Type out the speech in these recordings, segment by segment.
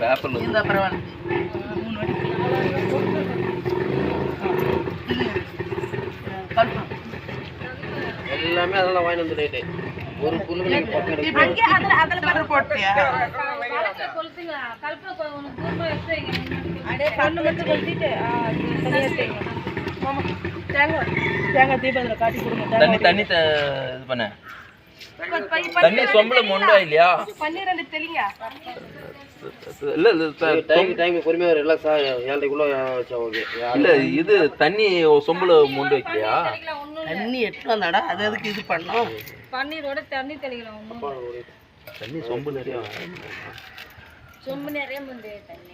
பேப்பர்ல இந்த பரவாயில்ல மூணு வாட்டி எல்லாமே அதெல்லாம் வாங்கி வந்து ரேட்டு ஒரு புல்லு நீங்க பக்கம் அங்கே அதில் அதில் பரவ போட்டியா? அடே கண்ணு மட்டும் கொளுத்திட்டு மாமா தேங்காய் தேங்காய் தீபத்தில் காட்டி கொடுங்க தண்ணி தண்ணி இது பண்ண. தண்ணி சொம்பல மொண்டா இல்லையா பன்னீர் தெளிங்க இல்ல டைம் டைம் பொறுமையாக சார் ஏழரைக்குள்ள வச்சா ஓகே இல்ல இது தண்ணி சொம்புல மொண்டு வைக்கலையா? தண்ணி எட்டு வந்தாடா அது அதுக்கு இது பண்ணோம் பன்னீரோட தண்ணி தெளிக்கலாம். தண்ணி சொம்பு நிறைய சொம்பு நிறைய முந்தைய தண்ணி.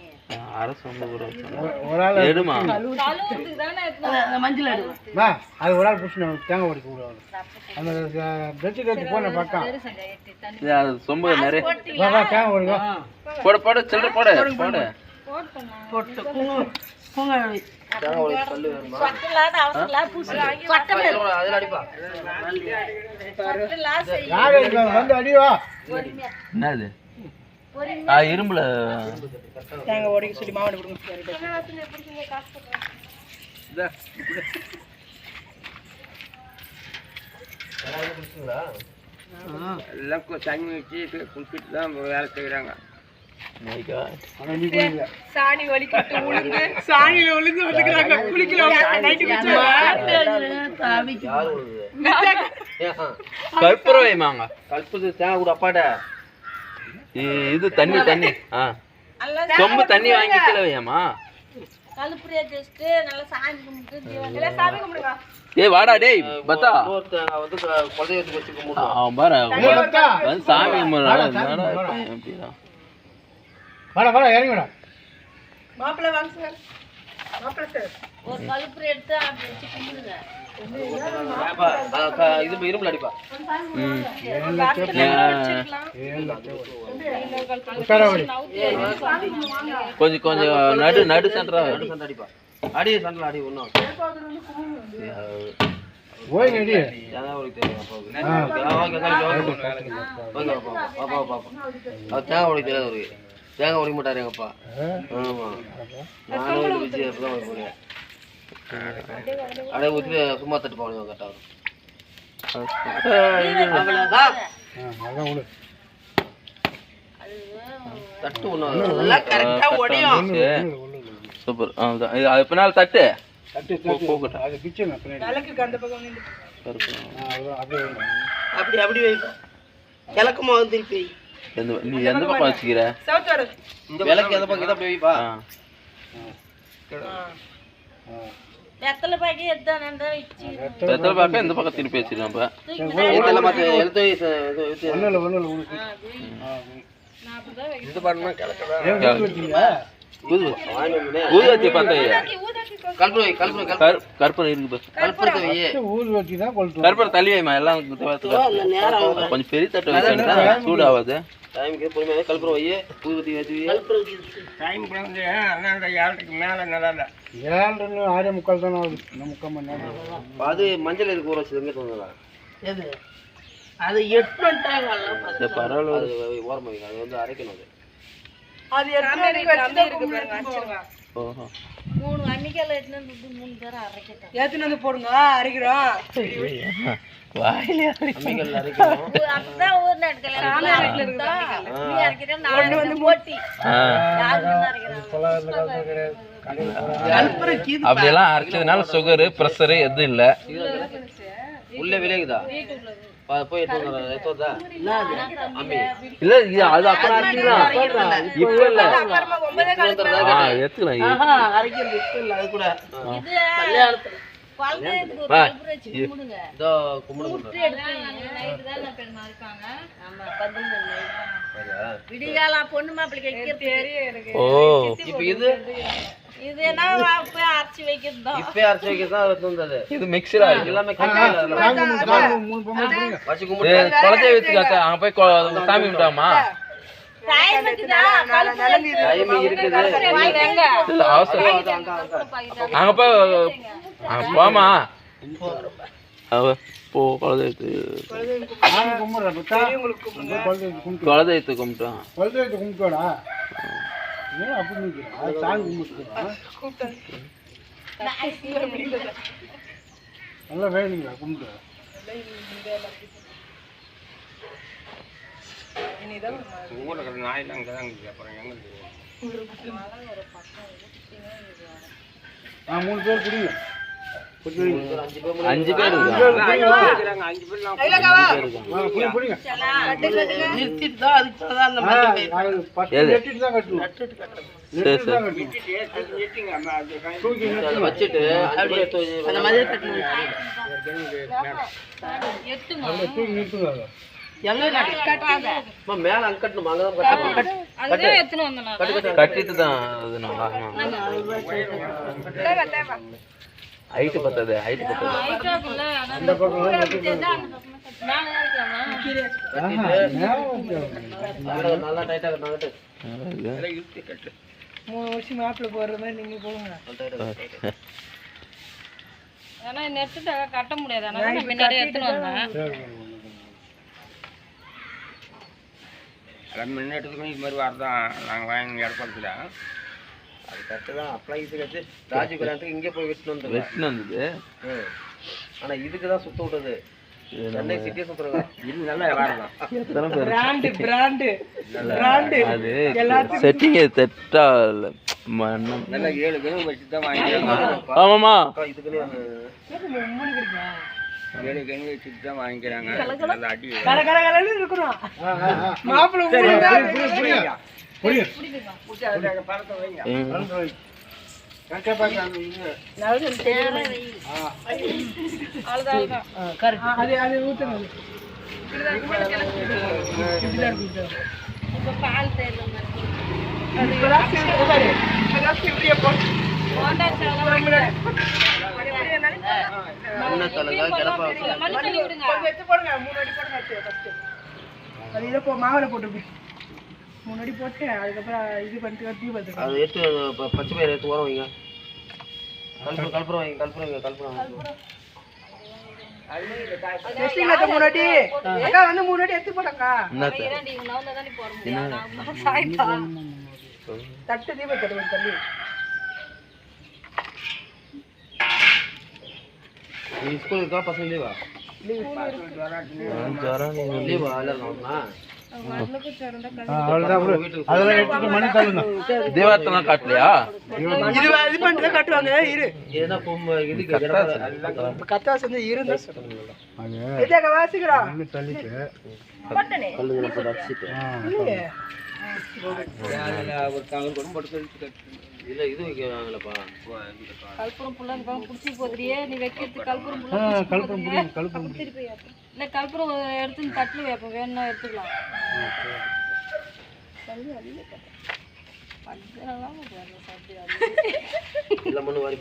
அரை சொம்பு கூட. எடுமா? தானே எடுத்துன்னு அந்த மஞ்சள் எடுவோம் வா அது ஒரு ஆள் புடிச்சு நம்ம தேங்காய் உடைக்க விடுவாங்க அந்த பெட்ஷீட் எடுத்து போன பக்கம். அது சொம்பு நிறைய தேங்காய் போட போட சில்லற போட போட. போட்டு என்னது? இரும்புல. தேங்காய் உடைக்க சொல்லி மாவனை கொடுங்க எல்லாம் தண்ணி வச்சு குளிச்சுட்டு தான் வேலை செய்கிறாங்க சாணி வலிக்கிட்டு உளுந்து. சாணியில உளுந்து வந்துக்கிறாங்க கற்பூரம் வைமாங்க தேங்காய் கூட அப்பாட்ட. இது தண்ணி தண்ணி. ஆ. சொம்பு தண்ணி வாங்கி கீழே வையாமா ஏய் வாடா டேய் பத்தா? வந்து குலதெய்வத்துக்கு வச்சு கும்பிடுவோம் அவன் பாரு. வந்து சாமி கும்பிடுறான். வாடா? வாடா வாடா இறங்கி வாடா. மாப்பிள்ளை வாங்க சார். மாப்பிள்ளை சார். ஒரு கழுப்புரை எடுத்து அப்படி வச்சு கும்பிடுங்க. அப்பா, ஆ, க- இது இரும்புல அடிப்பா. கொஞ்சம் கொஞ்சம் நடு நடு சென்டரா நடு சண்டை அடிப்பா. அடி சண்டை அடி ஒன்றும் தேங்காய் உடைக்க பாப்பா, பாப்பா, தேங்காய் தெரியாது ஒரு தேங்காய் உடைக்க மாட்டாரு எங்கப்பா. ஆமா. நானும் விஜய் வச்சு அப்பதான் போறேன். அப்படியே ஊற்றி சும்மா தட்டு போகணும் கரெக்டாக அவ்வளோதான் விடு தட்டு உடையும் சூப்பர். இது அது பின்னால் தட்டு. அப்படி அப்படி கிழக்குமா வந்து திருப்பி நீ எந்த பக்கம் வச்சுக்கிற? விளக்கு எந்த பக்கம்? வைப்பா. வெத்தலை பாக்கி எடுத்தா நன்றா வச்சு? எத்தனை பக்கம் எந்த பக்கம் திருப்பி வச்சிருக்கோம் இப்ப. இதெல்லாம் மற்ற எழுத்து ஒண்ணும் இல்லை. இது பண்ணா ஊதுவத்தி பார்த்தா கற்பூரம் ஊது வச்சு தான் கொளுத்து கற்பூரம் தள்ளி வைமா எல்லாம் கொஞ்சம் பெரிய தட்டு வச்சா சூடு ஆகாது. டைமுக்கு பொறுமையாக கல்புரை வையே ஊதுபத்தி வச்சு வையே ஏழு ஆறே முக்கால் தானே ஆகுது. முக்கால் மணி நேரம் அது மஞ்சள் இருக்கு ஊற வச்சு எங்கே அது எட்டு பரவாயில்ல ஓரமாக அது வந்து அரைக்கணும் அது. அது ஓஹோ. மூணு அன்னிக்கெல்லாம் எடுத்துன்னு வந்து மூணு பேரும் அரைக்கட்டும். ஏத்துன்னு வந்து போடுங்க அரைக்கிறோம். வாயிலே அரைக்கணும். அப்பதான் ஊர் நீ அரைக்கிற நான் வந்து போட்டி. ஆ. யாரு வந்து இது அப்படியெல்லாம் அரைச்சதுனால சுகரு ப்ரெஷரு எதுவும் இல்லை. உள்ளே விளையுதா? போய் இல்ல இது அது அப்புறம் அரைச்சிக்கலாம் இப்ப இல்ல. எடுத்துக்கலாம். அரைக்கிறது இப்ப இல்ல அது கூட. night. விடிகாலம் பொண்ணு மாப்பிள்ளைக்கு ஓ. இப்போ இது? இது என்ன போய் அரைச்சி வைக்கிறது தான் இப்பயே அரைச்சி வைக்கிறது தான் அது வந்தது இது மிக்சரா எல்லாமே வச்சு கும்பிட்டு குலதெய்வத்துக்கு அங்க போய் சாமி கும்பிட்டாமா அங்க, அங்க, அங்க. அங்க போய் அங்க போமா அவ போ குலதெய்வத்து நான் கும்பிட்றேன் பத்தா குழந்தைக்கு கும்பிட்டு குலதெய்வத்தை கும்பிட்டோம் குழந்தைக்கு கும்பிட்டோடா ஏன் அப்படி நிற்கிறேன் அது சாமி கும்பிட்டு நல்லா வேணுங்களா கும்பிட்டு ஆ மூணு பேர் குடிங்க கொஞ்சம் வைங்க. அஞ்சு பேர் இருக்காங்க ஆ, புடிங்க, வந்தேன் நான். கட்டிட்டு தான் ஹைட்டு பத்தாது ஹைட்டு பத்தாது. மூணு வருஷம் மாப்பிள்ள போடுற மாதிரி நீங்க போடுங்க ஆனா நெட்டுட்டு கட்ட முடியாது. ஆனா முன்னாடி வந்தேன். முன்னேற்றத்துக்கும் இது மாதிரி வரதான். நாங்கள் வாங்கி இடப்படத்துல அது கரெக்டு தான். அப்பலாம் இது கட்டு ராஜீவ் கல்யாணத்துக்கு இங்கே போய் விட்டுன்னு வந்துருங்க வெட்டின்னு வந்தது. ம். ஆனா இதுக்கு தான் சுத்த விட்டது. சென்னை சிட்டியை சுத்துறதா? இது நல்லா வரலாம் எத்தனை பேர்? பிராண்டு பிராண்டு பிராண்டு அது செட்டிங் தெட்டா இல்லை. மண்ணம் நல்லா ஏழு கனவு வச்சு தான் வாங்கிக்கிறாங்க ஆமாம்மா. ஏழு கனவு வச்சுட்டு தான் வாங்கிக்கிறாங்க. நல்லா அடி கல கல இருக்கிறோம். மாப்பிள்ள புடிங்க, மணி அடி போடுங்க மாவுல போட்டுருப்பேன் மூணு அடி போட்டு அதுக்கப்புறம் இது பண்ணிட்டு தீ பார்த்துக்கலாம் அது எடுத்து பச்சை பயிர் எடுத்து ஓரம் வைங்க கல்புரம் கல்புரம் வைங்க கல்புரம் வைங்க கல்புரம் அடி அக்கா வந்து மூணு அடி எடுத்து போடக்கா தட்டு தீப தட்டு ஒரு தள்ளி நீ ஸ்கூல் இருக்கா பசங்க லீவா ஜுரம் நீங்க லீவா எல்லாருக்கும் தீபாவளிலாம் காட்டலையா இது பண்ணிட்டு கட்டுவாங்க இரு கத்தாசு வந்து இருந்தா வைக்கிறாங்களப்பா கல்புரம் புள்ள புடிச்சு போதுறியே நீ வைக்கிறது கல்புரம் புள்ள ஆ, இல்ல கல்புரம் எடுத்து தட்டுல வைப்போம். வேணும்னா எடுத்துக்கலாம்.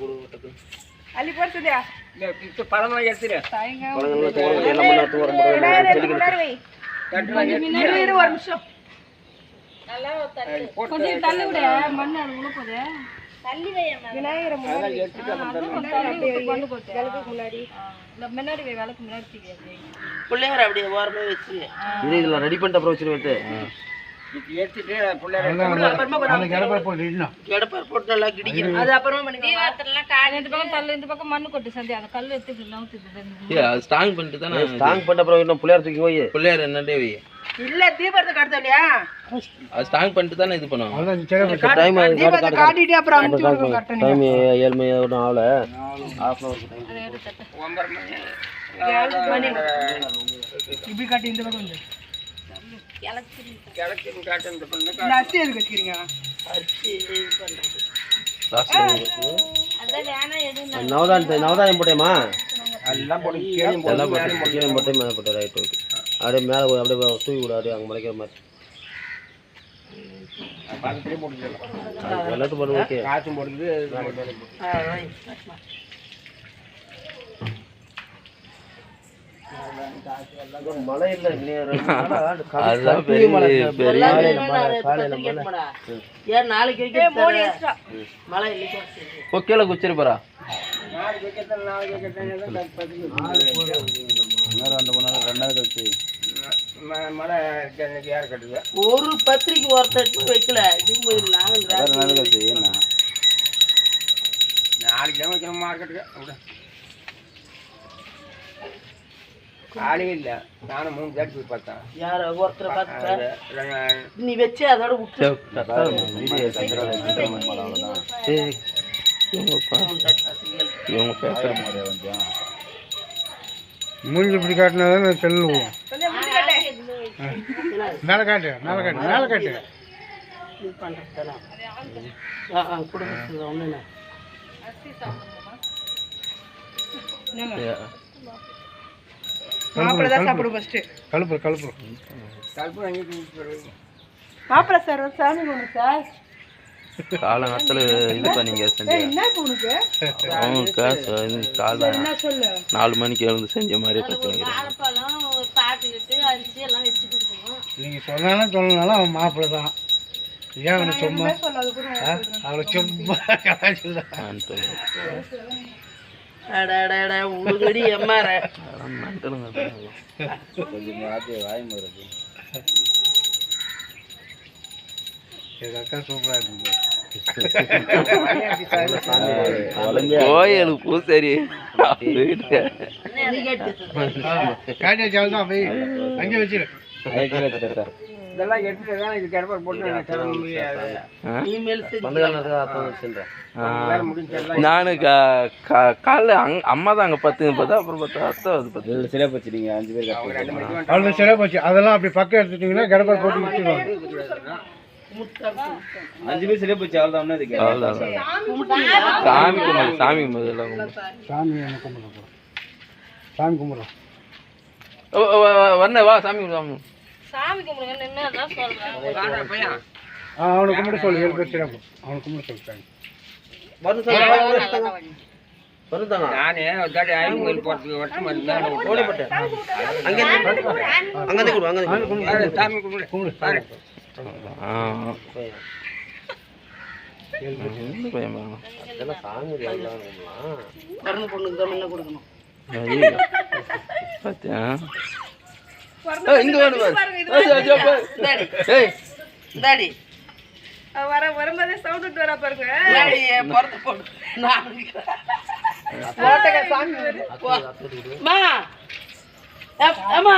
போடு அள்ளி போட்டு சந்தியா இப்போ பழமெல்லாம் எடுத்துரு ஒரு நிமிஷம். நல்லா தள்ளி விடு. மண் அது தள்ளி விநாயகரை முன்னாடி பண்ணு முன்னாடி இல்ல முன்னாடி. வை, விளக்கு முன்னாடி. பிள்ளையார் அப்படியே ஓரமே வச்சு. இது இதுல ரெடி பண்ணிட்டு அப்புறம் பிள்ளைய நாளைக்கு எடப்பாடி போட்டு இன்னும் எடப்பார் போட்டு நல்லா கிடிக்கணும். அது அப்புறமா பண்ணிக்கலாம் தீபாவளிலாம் காலையில இந்த பக்கம் தள்ளு இந்த பக்கம் மண்ணு கொட்டு சந்தி. அந்த கல் எடுத்து ஸ்ட்ராங் பண்ணிட்டு தானே ஸ்ட்ராங் பண்ணிட்டு அப்புறம் இன்னும் பிள்ளையார் தூக்கி போய். பிள்ளையார் என்னண்டே வை. இல்ல தீபத்துக்கு அடுத்த இல்லையா அது ஸ்ட்ராங் பண்ணிட்டு தானே இது வச்சு டைம் தீபத்தை காட்டிட்டு அப்புறம் அனுப்பிச்சு டைம் மணி ஒன்றும் ஆகல ஹாஃப் அன் ஹவர் தட்டு. ஒன்பது மணி. இப்படி காட்டி இந்த பக்கம் வந்து. நவதானியம் போட்டேமா எல்லாம் போட்டு கீழே எல்லாம் போட்டு கீழே போட்டே மேலே போட்டேன் ரைட் ஓகே அப்படியே மேலே போய் அப்படியே தூக்கி விடு அப்படியே அங்கே முளைக்கிற மாதிரி. எல்லாத்தையும் போட்டு ஓகே. காய்ச்சும் மழை இல்லை கீழே ஒரு பத்திரிக்கை ஒருத்தட்டு வைக்கல நாளைக்கு தான் வைக்கணும் மார்க்கெட்டுக்கு. ஆளே இல்லை நானும் மூணு தேடி போய் பார்த்தேன் யார ஒருத்தரை ரெண்டு- நீ வச்சு அதோட விட்டு இவங்க பா- இவங்க பேசுற மூஞ்சி இப்படி காட்டினா தான் செல்லு மேலே காட்டு மேலே காட்டு மேலே காட்டு. குடும்பத்தில் ஒன்று மாப்பிள்ளை சார் சாமி கொண்டு சார். காலங்காலத்துல இது பண்ணீங்க செஞ்சு என்ன இப்போ உனக்கு? அவங்க காசு இது காலை என்ன சொல்லு? நாலு மணிக்கு எழுந்து செஞ்ச மாதிரி நீங்கள் சொன்னாலும் சொல்லனாலும் அவன் மாப்பிள்ளை தான். ஏன் அவனை சும்மா சொல்லாது கூட ஆ? அவளை சும்மா கலாச்சில்ல அக்கா இருந்தது கோயிலுக்கு பூசரி சால் அங்கே வச்சிரு இதெல்லாம் எடுத்துட்டு தான் போட்டு நான் சரி காலைல அம்மா தான் அங்க பத்துங்க பார்த்தா அப்புறம் பார்த்தா அத்தை அது பத்து சரியா போச்சு நீங்கள் அஞ்சு பேர் அவ்வளோ சரியா போச்சு அதெல்லாம் அப்படி பக்கம் எடுத்துட்டீங்கன்னா கடப்பார் போட்டு விட்டுருவாங்க அஞ்சு பேர் சரியா போச்சு அவ்வளோதான் அதுக்கு அவ்வளவுதான் சாமி கும்பிடு சாமி கும்பிடு எல்லாம் கும்பிடு. சாமி என்ன சாமி ஓ, வந்தேன் வா சாமி கும்பிடு, சாமி கும்பிடு. சாமி கும்பிடுங்க அதான் சொல்றேன். அவனை கும்பிட சொல்லு ஏழு பேர் சரியா போ அவனை கும்பிட சொல்லு சாமி. வர வரும்போதே சவுண்ட் வரா பாருங்க நான் அம்மா.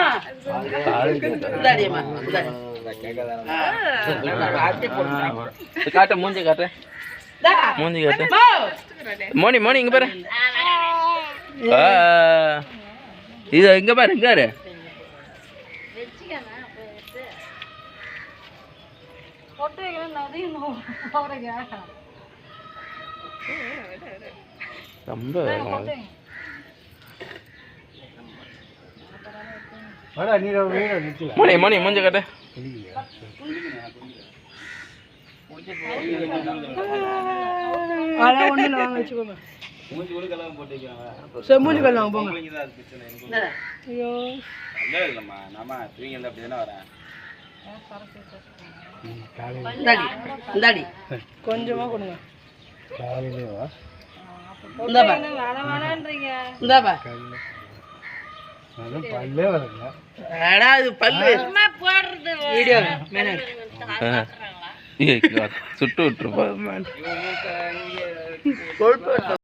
காட்டு மூஞ்சி காட்டு. மூஞ்சி காட்டு. மோனி மோனி இங்க பாரு. ஆ. இது இங்க பாரு இங்க பாரு. ரொம்ப மோனி மோனி மூஞ்சி காட்டு. அதெல்லாம் ஒண்ணு இல்லை வாங்க வச்சுக்கோங்க. சரி மூஞ்சி கல்லாம் போங்க. ஐயோ. இந்தாடி. இந்தாடி கொஞ்சமா கொடுங்க. காலையிலே வா இந்தாப்பா வேணான்றீங்க. இந்தாப்பா. அதான் பல்லே வரல. அடா இது பல்லு. போடுறது வீடியோ சுட்டு விட்டுருப்பா கொழுப்பு